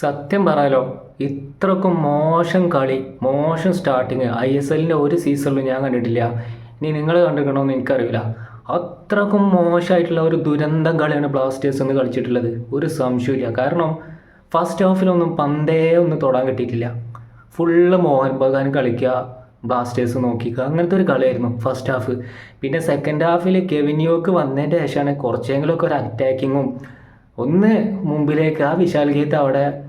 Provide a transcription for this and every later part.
സത്യം പറയാലോ ഇത്രക്കും മോശം കളി മോശം സ്റ്റാർട്ടിങ് ഐ എസ് എല്ലിന്റെ ഒരു സീസണിലും ഞാൻ കണ്ടിട്ടില്ല. ഇനി നിങ്ങൾ കണ്ടിരിക്കണമെന്ന് എനിക്കറിയില്ല. അത്രക്കും മോശമായിട്ടുള്ള ഒരു ദുരന്തം കളിയാണ് ബ്ലാസ്റ്റേഴ്സ് ഒന്ന് കളിച്ചിട്ടുള്ളത്. ഒരു സംശയമില്ല കാരണം ഫസ്റ്റ് ഹാഫിലൊന്നും പന്തേ ഒന്നും തൊടാൻ കിട്ടിയിട്ടില്ല. ഫുള്ള് മോഹൻ ബഗാൻ കളിക്കുക ബ്ലാസ്റ്റേഴ്സ് നോക്കിക്കുക അങ്ങനത്തെ ഒരു കളിയായിരുന്നു ഫസ്റ്റ് ഹാഫ് പിന്നെ സെക്കൻഡ് ഹാഫിൽ കെവിൻ യോക്ക് വന്നതിന്റെ ശേഷമാണ് കുറച്ചെങ്കിലുമൊക്കെ ഒരു അറ്റാക്കിങ്ങും ഒന്ന് മുമ്പിലേക്ക് ആ വിശാൽ ഗീത്ത് അവിടെ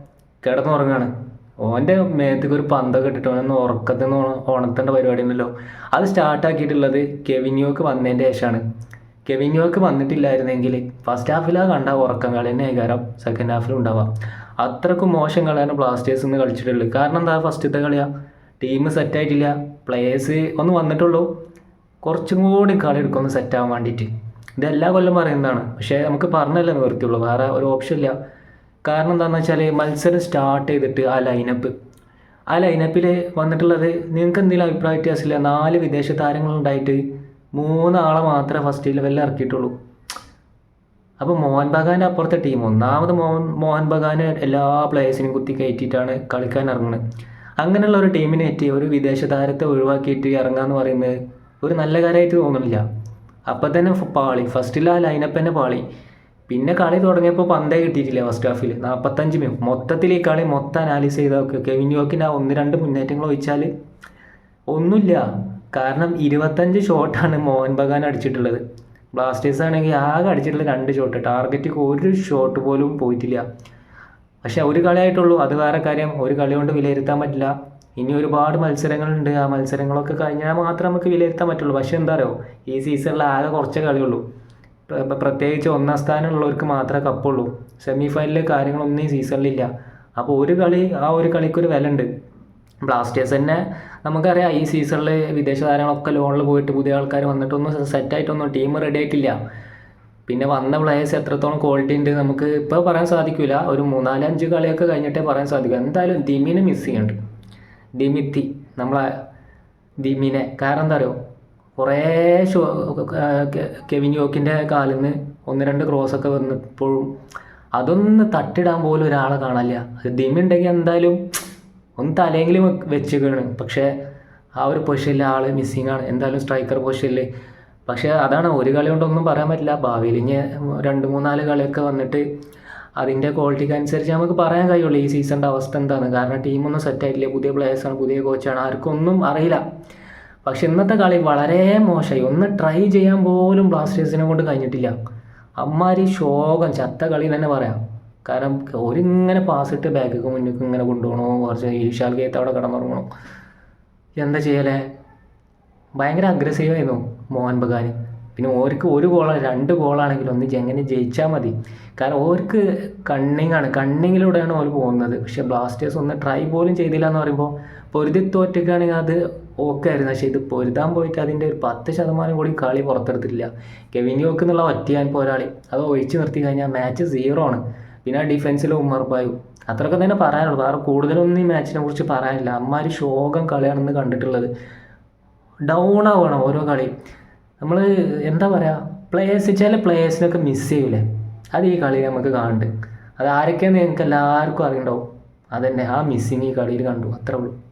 കിടന്നുറങ്ങാണ്. ഓന്റെ മേത്തേക്ക് ഒരു പന്തൊക്കെ ഇട്ടിട്ട് ഓനൊന്ന് ഉറക്കത്തിൽ നിന്ന് ഉണർത്തേണ്ട പരിപാടി ഉണ്ടല്ലോ അത് സ്റ്റാർട്ടാക്കിയിട്ടുള്ളത് കെവിനിയോക്ക് വന്നതിന്റെ ശേഷമാണ്. കെവിനിയോക്ക് വന്നിട്ടില്ലായിരുന്നെങ്കിൽ ഫസ്റ്റ് ഹാഫിൽ ആ കണ്ട ഉറക്കം കളി തന്നെ ആയിക്കാരം. സെക്കൻഡ് ഹാഫിലും ഉണ്ടാവാം അത്രക്കും മോശം കളിയാണ് ബ്ലാസ്റ്റേഴ്സ് ഇന്ന് കളിച്ചിട്ടുള്ളത്. കാരണം എന്താ? ഫസ്റ്റത്തെ കളിയാ. ടീം സെറ്റായിട്ടില്ല പ്ലേയേഴ്സ് ഒന്ന് വന്നിട്ടുള്ളൂ. കുറച്ചും കൂടി കളി എടുക്കുമെന്ന് സെറ്റ് ആവാൻ വേണ്ടിയിട്ട്. ഇത് എല്ലാ കൊല്ലം പറയുന്നതാണ് പക്ഷേ നമുക്ക് പറഞ്ഞല്ലേ നിവൃത്തിയുള്ളൂ. വേറെ ഒരു ഓപ്ഷൻ ഇല്ല. കാരണം എന്താണെന്ന് വെച്ചാൽ മത്സരം സ്റ്റാർട്ട് ചെയ്തിട്ട് ആ ലൈനപ്പ് ആ ലൈനപ്പിൽ വന്നിട്ടുള്ളത് നിങ്ങൾക്ക് എന്തെങ്കിലും അഭിപ്രായ വ്യത്യാസമില്ല നാല് വിദേശ താരങ്ങളുണ്ടായിട്ട് മൂന്നാളെ മാത്രമേ ഫസ്റ്റ് ലെവലിൽ ഇറക്കിയിട്ടുള്ളൂ. അപ്പോൾ മോഹൻ ബഗാന്റെ അപ്പുറത്തെ ടീം ഒന്നാമത് മോഹൻ മോഹൻ ബഗാന് എല്ലാ പ്ലേയേഴ്സിനും കുത്തി കയറ്റിയിട്ടാണ് കളിക്കാൻ ഇറങ്ങുന്നത്. അങ്ങനെയുള്ള ഒരു ടീമിനെ എത്തി ഒരു വിദേശ താരത്തെ ഒഴിവാക്കിയിട്ട് ഇറങ്ങാന്ന് പറയുന്നത് ഒരു നല്ല കാര്യമായിട്ട് തോന്നുന്നില്ല. അപ്പം തന്നെ പാളി. ഫസ്റ്റിൽ ആ ലൈനപ്പ് തന്നെ പാളി. പിന്നെ കളി തുടങ്ങിയപ്പോൾ പന്തേ കിട്ടിയിട്ടില്ല ഫസ്റ്റ് ഹാഫിൽ നാൽപ്പത്തഞ്ച് മിനിറ്റ് മൊത്തത്തിൽ ഈ കളി മൊത്തം അനാലിസ് ചെയ്ത് നോക്കുക കെവിൻ യോക്കിന്റെ ആ ഒന്ന് രണ്ട് മുന്നേറ്റങ്ങൾ ഒഴിച്ചാൽ ഒന്നുമില്ല. കാരണം ഇരുപത്തഞ്ച് ഷോട്ടാണ് മോഹൻ ബഗാൻ അടിച്ചിട്ടുള്ളത്. ബ്ലാസ്റ്റേഴ്സ് ആണെങ്കിൽ ആകെ അടിച്ചിട്ടുള്ള രണ്ട് ഷോട്ട് ടാർഗറ്റിക്ക് ഒരു ഷോട്ട് പോലും പോയിട്ടില്ല. പക്ഷെ ഒരു കളിയായിട്ടുള്ളൂ. അത് വേറെ കാര്യം. ഒരു കളി കൊണ്ട് വിലയിരുത്താൻ പറ്റില്ല. ഇനി ഒരുപാട് മത്സരങ്ങളുണ്ട്. ആ മത്സരങ്ങളൊക്കെ കഴിഞ്ഞാൽ മാത്രമേ നമുക്ക് വിലയിരുത്താൻ പറ്റുള്ളൂ. പക്ഷെ എന്താ അറിയോ ഈ സീസണിൽ ആകെ കുറച്ചേ കളിയുള്ളൂ. പ്ര- പ്ര- പ്രത്യേകിച്ച് ഒന്നാം സ്ഥാനമുള്ളവർക്ക് മാത്രമേ കപ്പുള്ളൂ. സെമി ഫൈനലിലെ കാര്യങ്ങളൊന്നും ഈ സീസണിലില്ല അപ്പോൾ ഒരു കളി ആ ഒരു കളിക്കൊരു വില ഉണ്ട് ബ്ലാസ്റ്റേഴ്സ് തന്നെ നമുക്കറിയാം ഈ സീസണിൽ വിദേശ താരങ്ങളൊക്കെ ലോണിൽ പോയിട്ട് പുതിയ ആൾക്കാർ വന്നിട്ടൊന്നും സെറ്റായിട്ടൊന്നും ടീം റെഡി ആയിട്ടില്ല. പിന്നെ വന്ന പ്ലേയേഴ്സ് എത്രത്തോളം ക്വാളിറ്റി ഉണ്ട് നമുക്ക് ഇപ്പോൾ പറയാൻ സാധിക്കില്ല ഒരു മൂന്നാലഞ്ച് കളിയൊക്കെ കഴിഞ്ഞിട്ടേ പറയാൻ സാധിക്കൂ. എന്തായാലും ടീമിനെ മിസ് ചെയ്യുന്നുണ്ട്. ദിമിത്തി നമ്മളെ ദിമിനെ. കാരണം എന്താ അറിയോ? കുറേ ഷോ കെവിൻ യോക്കിന്റെ കാലിൽ നിന്ന് ഒന്ന് രണ്ട് ക്രോസൊക്കെ വന്നപ്പോഴും അതൊന്ന് തട്ടിടാൻ പോലും ഒരാളെ കാണാനില്ല. ദിമി ഉണ്ടെങ്കിൽ എന്തായാലും ഒന്ന് തലയെങ്കിലും വെച്ചുകയാണ് പക്ഷേ ആ ഒരു പൊസിഷനിൽ ആൾ മിസ്സിങ് ആണ്. എന്തായാലും സ്ട്രൈക്കർ പൊസിഷനിൽ പക്ഷേ അതാണ് ഒരു കളി കൊണ്ടൊന്നും പറയാൻ പറ്റില്ല. ഭാവിയിൽ ഇനി രണ്ട് മൂന്നാൽ കളിയൊക്കെ വന്നിട്ട് അതിന്റെ ക്വാളിറ്റിക്ക് അനുസരിച്ച് നമുക്ക് പറയാൻ കഴിയുള്ളൂ ഈ സീസണിന്റെ അവസ്ഥ എന്താണ്. കാരണം ടീമൊന്നും സെറ്റായിട്ടില്ല പുതിയ പ്ലേയേഴ്സാണ് പുതിയ കോച്ചാണ് ആർക്കൊന്നും അറിയില്ല. പക്ഷെ ഇന്നത്തെ കളി വളരെ മോശമായി. ഒന്ന് ട്രൈ ചെയ്യാൻ പോലും ബ്ലാസ്റ്റേഴ്സിനെ കൊണ്ട് കഴിഞ്ഞിട്ടില്ല. അമ്മാരി ശോകം. ചത്ത കളി തന്നെ പറയാം. കാരണം ഒരിങ്ങനെ പാസ് ഇട്ട് ബാക്കിക്ക് മുന്നിലേക്ക് ഇങ്ങനെ കൊണ്ടുപോകണോ? കുറച്ച് ഈശാൽ ഗേത്ത് അവിടെ കിടന്നുറങ്ങണോ? എന്താ ചെയ്യലേ? ഭയങ്കര അഗ്രസീവായിരുന്നു മോഹൻ ബഗാൻ പിന്നെ ഓർക്ക് ഒരു ഗോളോ രണ്ട് ഗോളാണെങ്കിലും ഒന്ന് എങ്ങനെ ജയിച്ചാൽ മതി. കാരണം ഓർക്ക് കണ്ണിങ്ങാണ് കണ്ണിങ്ങിലൂടെയാണ് ഓർ പോകുന്നത്. പക്ഷെ ബ്ലാസ്റ്റേഴ്സ് ഒന്ന് ട്രൈ പോലും ചെയ്തില്ല എന്ന് പറയുമ്പോൾ പൊരുതി തോറ്റക്കാണെങ്കിൽ അത് ഓക്കെ ആയിരുന്നു. പക്ഷേ ഇത് പൊരുതാൻ പോയിട്ട് അതിന്റെ ഒരു പത്ത് ശതമാനം കൂടി കളി പുറത്തെടുത്തിട്ടില്ല. കെവിൻ യോക്ക് എന്നുള്ള ഒറ്റയാൻ പോരാളി. അത് ഒഴിച്ചു നിർത്തി കഴിഞ്ഞാൽ മാച്ച് സീറോ ആണ്. പിന്നെ ഡിഫൻസിൽ ഉമ്മർ ബായു. അത്രയൊക്കെ തന്നെ പറയാനുള്ളൂ. വേറെ കൂടുതലൊന്നും ഈ മാച്ചിനെ കുറിച്ച് പറയാനില്ല. അമ്മാരി ശോകം കളിയാണെന്ന് കണ്ടിട്ടുള്ളത്. ഡൗൺ ആവണം ഓരോ കളി. നമ്മൾ എന്താ പറയുക പ്ലേയേഴ്സ് ചില പ്ലേയേഴ്സിനൊക്കെ മിസ് ചെയ്യൂലേ? അത് ഈ കളി നമുക്ക് കാണുന്നുണ്ട് അത് ആരൊക്കെയാണെന്ന് ഞങ്ങൾക്ക് എല്ലാവർക്കും അറിയണ്ടാവും. അതന്നെ ആ മിസ്സിങ് ഈ കളിയിൽ കണ്ടു. അത്രേ ഉള്ളൂ.